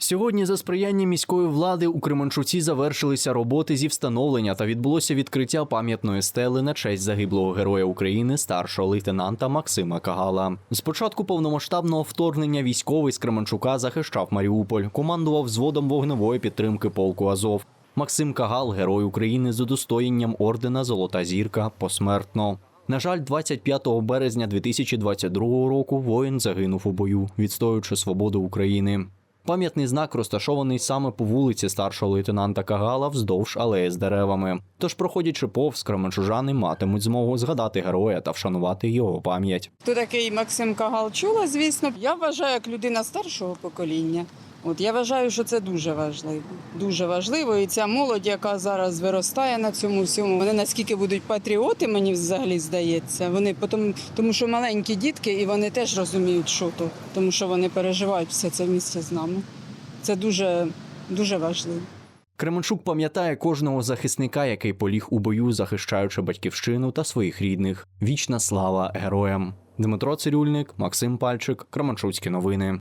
Сьогодні за сприяння міської влади у Кременчуці завершилися роботи зі встановлення та відбулося відкриття пам'ятної стели на честь загиблого героя України старшого лейтенанта Максима Кагала. З початку повномасштабного вторгнення військовий з Кременчука захищав Маріуполь, командував взводом вогневої підтримки полку Азов. Максим Кагал, герой України з удостоєнням ордена Золота зірка посмертно. На жаль, 25 березня 2022 року воїн загинув у бою, відстоюючи свободу України. Пам'ятний знак розташований саме по вулиці старшого лейтенанта Кагала вздовж алеї з деревами. Тож, проходячи повз, кременчужани матимуть змогу згадати героя та вшанувати його пам'ять. Хто такий Максим Кагал чула, звісно. Я вважаю, як людина старшого покоління. От я вважаю, що це дуже важливо. Дуже важливо. І ця молодь, яка зараз виростає на цьому всьому, вони наскільки будуть патріоти, мені взагалі здається. Вони потім, тому що маленькі дітки, і вони теж розуміють, що то, тому що вони переживають все це місце з нами. Це дуже, дуже важливо. Кременчук пам'ятає кожного захисника, який поліг у бою, захищаючи батьківщину та своїх рідних. Вічна слава героям. Дмитро Цирюльник, Максим Пальчик, Кременчуцькі новини.